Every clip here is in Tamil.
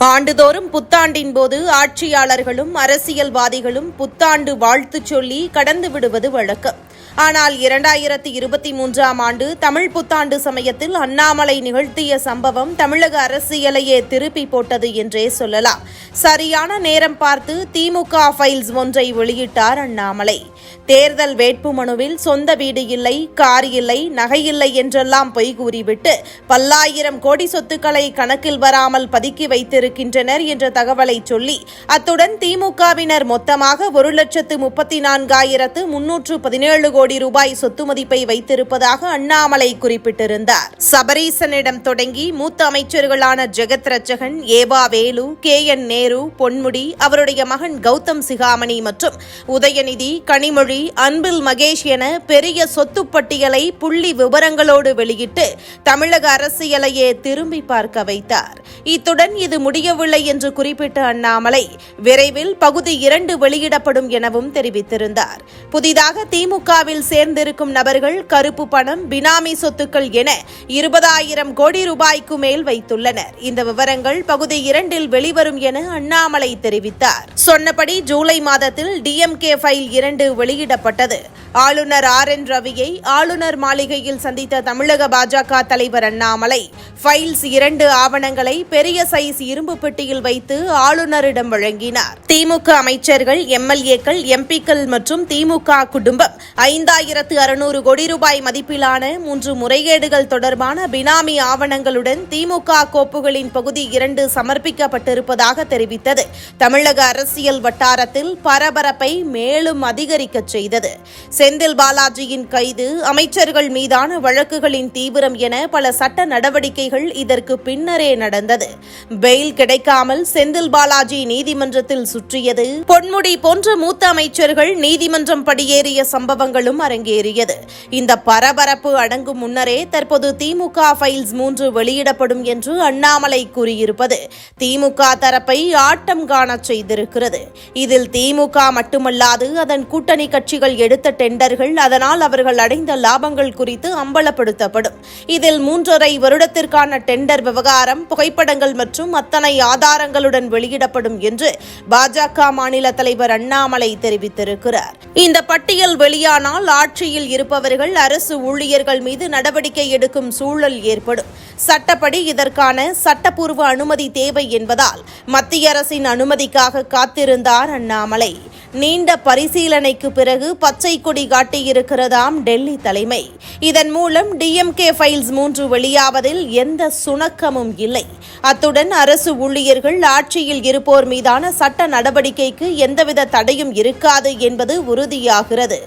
ஆண்டுதோறும் புத்தாண்டின் போது ஆட்சியாளர்களும் அரசியல்வாதிகளும் புத்தாண்டு வாழ்த்துச் சொல்லி கடந்து விடுவது வழக்கம். ஆனால் இரண்டாயிரத்தி இருபத்தி மூன்றாம் ஆண்டு தமிழ் புத்தாண்டு சமயத்தில் அண்ணாமலை நிகழ்த்திய சம்பவம் தமிழக அரசியலையே திருப்பி போட்டது என்றே சொல்லலாம். சரியான நேரம் பார்த்து திமுக ஃபைல்ஸ் ஒன்றை வெளியிட்டார் அண்ணாமலை. தேர்தல் வேட்புமனுவில் சொந்த வீடு இல்லை கார் இல்லை நகை இல்லை என்றெல்லாம் பொய் கூறிவிட்டு பல்லாயிரம் கோடி சொத்துக்களை கணக்கில் வராமல் பதுக்கி வைத்திருக்கின்றனர் என்ற தகவலை சொல்லி அத்துடன் திமுகவினர் மொத்தமாக ஒரு லட்சத்து முப்பத்தி நான்காயிரத்து முன்னூற்று பதினேழு கோடி ரூபாய் சொத்து மதிப்பை வைத்திருப்பதாக அண்ணாமலை குறிப்பிட்டிருந்தார். சபரீசனிடம் தொடங்கி மூத்த அமைச்சர்களான Jagath Ratchagan E V Velu K N Nehru Ponmudi அவருடைய மகன் கௌதம் சிகாமணி மற்றும் உதயநிதி கனிமொழி அன்பில் மகேஷ் என பெரிய சொத்து பட்டியலை புள்ளி விவரங்களோடு வெளியிட்டு தமிழக அரசியலையே திரும்பி பார்க்க வைத்தார். இத்துடன் இது முடியவில்லை என்று குறிப்பிட்ட அண்ணாமலை விரைவில் பகுதி இரண்டு வெளியிடப்படும் எனவும் தெரிவித்திருந்தார். புதிதாக திமுக இந்தியாவில் சேர்ந்திருக்கும் நபர்கள் கருப்பு பணம் பினாமி சொத்துக்கள் என இருபதாயிரம் கோடி ரூபாய்க்கு மேல் வைத்துள்ளனர். இந்த விவரங்கள் பகுதி இரண்டில் வெளிவரும் என அண்ணாமலை தெரிவித்தார். சொன்னபடி ஜூலை மாதத்தில் டிஎம்கே ஃபைல் இரண்டு வெளியிடப்பட்டது. ஆளுநர் ஆர் என் ரவியை ஆளுநர் மாளிகையில் சந்தித்த தமிழக பாஜக தலைவர் அண்ணாமலை ஃபைல்ஸ் இரண்டு ஆவணங்களை பெரிய சைஸ் இரும்பு பெட்டியில் வைத்து ஆளுநரிடம் வழங்கினார். திமுக அமைச்சர்கள் எம்எல்ஏக்கள் எம்பிக்கள் மற்றும் திமுக குடும்பம் ஐந்தாயிரத்து அறுநூறு கோடி ரூபாய் மதிப்பிலான மூன்று முறைகேடுகள் தொடர்பான பினாமி ஆவணங்களுடன் திமுக கோப்புகளின் பகுதி இரண்டு சமர்ப்பிக்கப்பட்டிருப்பதாக தெரிவித்தது. தமிழக அரசியல் வட்டாரத்தில் பரபரப்பை மேலும் அதிகரிக்கச் செய்தது. செந்தில் பாலாஜியின் கைது அமைச்சர்கள் மீதான வழக்குகளின் தீவிரம் என பல சட்ட நடவடிக்கைகள் இதற்கு பின்னரே நடந்தது. பெயில் கிடைக்காமல் செந்தில் பாலாஜி நீதிமன்றத்தில் சுற்றியது. பொன்முடி போன்ற மூத்த அமைச்சர்கள் நீதிமன்றம் படியேறிய சம்பவங்கள் சம்பவங்களும் அரங்கேறியது. இந்த பரபரப்பு அடங்கும் முன்னரே தற்போது திமுக ஃபைல்ஸ் மூன்று வெளியிடப்படும் என்று அண்ணாமலை கூறியிருப்பது. திமுக தரப்பை ஆட்டம் காணச் செய்திருக்கிறது. இதில் திமுக மட்டுமல்லாது அதன் கூட்டணி கட்சிகள் எடுத்த டெண்டர்கள் அதனால் அவர்கள் அடைந்த லாபங்கள் குறித்து அம்பலப்படுத்தப்படும். இதில் மூன்றரை வருடத்திற்கான டெண்டர் விவகாரம் புகைப்படங்கள் மற்றும் அத்தனை ஆதாரங்களுடன் வெளியிடப்படும் என்று பாஜக மாநில தலைவர் அண்ணாமலை தெரிவித்திருக்கிறார். இந்த பட்டியல் வெளியான ஆனால் ஆட்சியில் இருப்பவர்கள் அரசு ஊழியர்கள் மீது நடவடிக்கை எடுக்கும் சூழல் ஏற்படும். சட்டப்படி இதற்கான சட்டப்பூர்வ அனுமதி தேவை என்பதால் மத்திய அரசின் அனுமதிக்காக காத்திருந்தார் அண்ணாமலை. நீண்ட பரிசீலனைக்கு பிறகு பச்சை கொடி காட்டியிருக்கிறதாம் டெல்லி தலைமை. இதன் மூலம் டிஎம்கே ஃபைல்ஸ் மூன்று வெளியாவதில் எந்த சுணக்கமும் இல்லை. அத்துடன் அரசு ஊழியர்கள் ஆட்சியில் இருப்போர் மீதான சட்ட நடவடிக்கைக்கு எந்தவித தடையும் இருக்காது என்பது உறுதியாகிறது.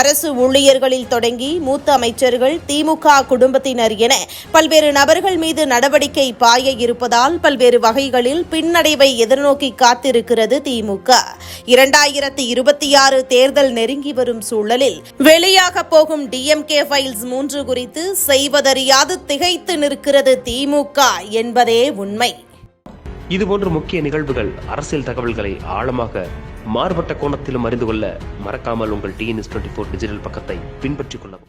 அரசு ஊழியர்களில் தொடங்கி மூத்த அமைச்சர்கள் திமுக குடும்பத்தினர் என பல்வேறு நபர்கள் மீது நடவடிக்கை பாய இருப்பதால் பல்வேறு வகைகளில் பின்னடைவை எதிர்நோக்கி காத்திருக்கிறது திமுக இரண்டாயிரத்தி இருபத்தி ஆறு தேர்தல் நெருங்கி வரும் சூழலில் வெளியாக போகும் டிஎம்கே ஃபைல்ஸ் மூன்று குறித்து செய்வதறியாது திகைத்து நிற்கிறது திமுக என்பதே உண்மை. இதுபோன்ற முக்கிய நிகழ்வுகள் அரசியல் தகவல்களை ஆழமாக மாறுபட்ட கோணத்திலும் அறிந்து கொள்ள மறக்காமல் உங்கள் டிஎன்எஸ் டுவெண்ட்டி ஃபோர் டிஜிட்டல் பக்கத்தை பின்பற்றிக் கொள்ளவும்.